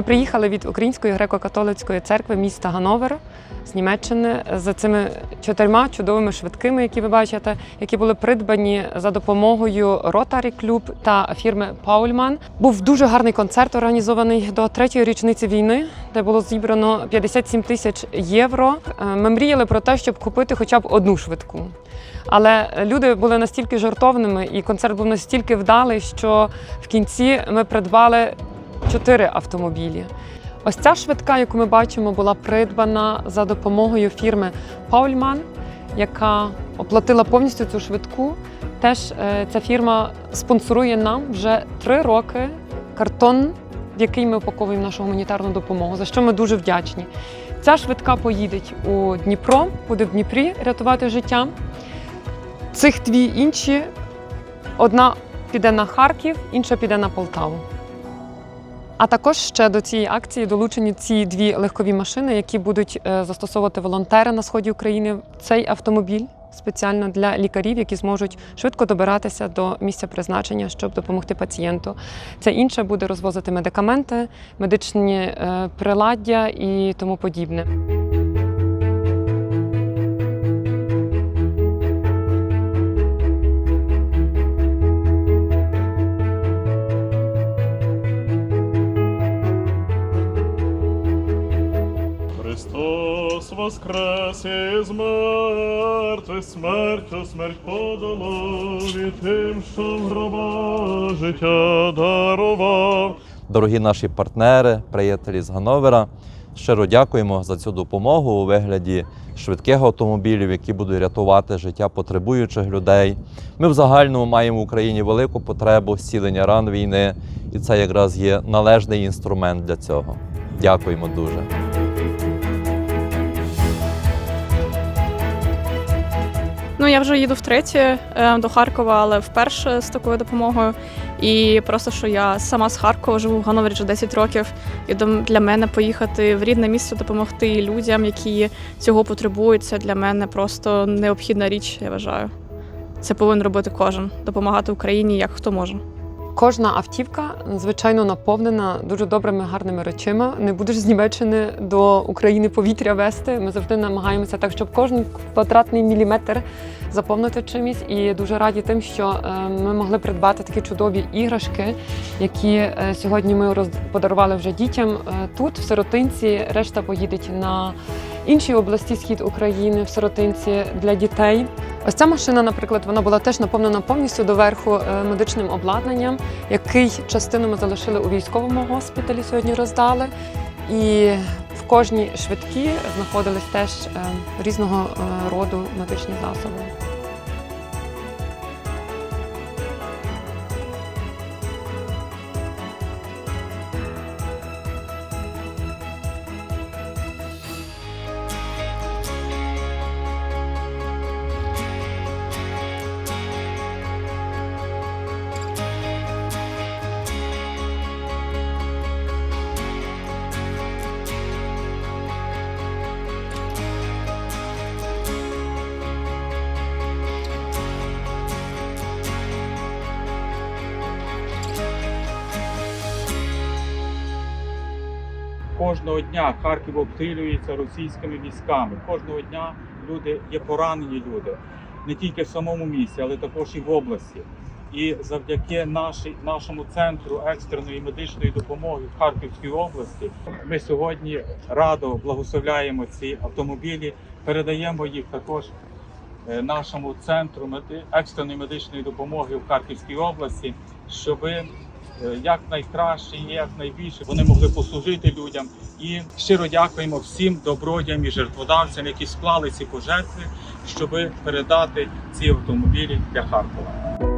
Ми приїхали від Української греко-католицької церкви міста Гановер з Німеччини за цими чотирма чудовими швидкими, які ви бачите, які були придбані за допомогою Rotary Club та фірми Paulman. Був дуже гарний концерт, організований до третьої річниці війни, де було зібрано 57 тисяч євро. Е, Ми мріяли про те, щоб купити хоча б одну швидку. Але люди були настільки жартовними, і концерт був настільки вдалий, що в кінці ми придбали чотири автомобілі. Ось ця швидка, яку ми бачимо, була придбана за допомогою фірми Paulman, яка оплатила повністю цю швидку. Теж е, ця фірма спонсорує нам вже три роки картон, в який ми упаковуємо нашу гуманітарну допомогу, за що ми дуже вдячні. Ця швидка поїде у Дніпро, буде в Дніпрі рятувати життя. Цих дві інші одна піде на Харків, інша піде на Полтаву. А також ще до цієї акції долучені ці дві легкові машини, які будуть е, застосовувати волонтери на сході України. Цей автомобіль спеціально для лікарів, які зможуть швидко добиратися до місця призначення, щоб допомогти пацієнту. Це інше буде розвозити медикаменти, медичні е, приладдя і тому подібне. Воскрес із мертвих, смертю смерть подолав і тим, що в гроба життя дарував. Дорогі наші партнери, приятелі з Гановера, щиро дякуємо за цю допомогу у вигляді швидких автомобілів, які будуть рятувати життя потребуючих людей. Ми в загальному маємо в Україні велику потребу зцілення ран війни, і це якраз є належний інструмент для цього. Дякуємо дуже. Ну, я вже їду втретє е, до Харкова, але вперше з такою допомогою. І просто що я сама з Харкова живу в Гановері вже 10 років. І для мене поїхати в рідне місце, допомогти людям, які цього потребують. Це для мене просто необхідна річ, я вважаю. Це повинен робити кожен, допомагати Україні як хто може. Кожна автівка звичайно наповнена дуже добрими гарними речима. Не будеш з Німеччини до України повітря вести. Ми завжди намагаємося так, щоб кожен квадратний міліметр заповнити чимось. І дуже раді тим, що е, ми могли придбати такі чудові іграшки, які е, сьогодні ми подарували вже дітям е, тут, в сиротинці. Решта поїдуть на інші області схід України в сиротинці для дітей. Ось ця машина, наприклад, вона була теж наповнена повністю доверху медичним обладнанням, який частину ми залишили у військовому госпіталі. Сьогодні роздали. І кожній швидкі знаходились теж е, різного е, роду медичні засоби. Кожного дня Харків обстрілюється російськими військами. Кожного дня люди є поранені люди не тільки в самому місті, але також і в області. І завдяки нашій, нашому центру екстреної медичної допомоги в Харківській області ми сьогодні радо благословляємо ці автомобілі, передаємо їх також е, нашому центру екстреної медичної допомоги в Харківській області, щоби як найкраще як найбільше вони могли послужити людям. І щиро дякуємо всім добродям і жертводавцям, які склали ці пожертви, щоб передати ці автомобілі для Харкова.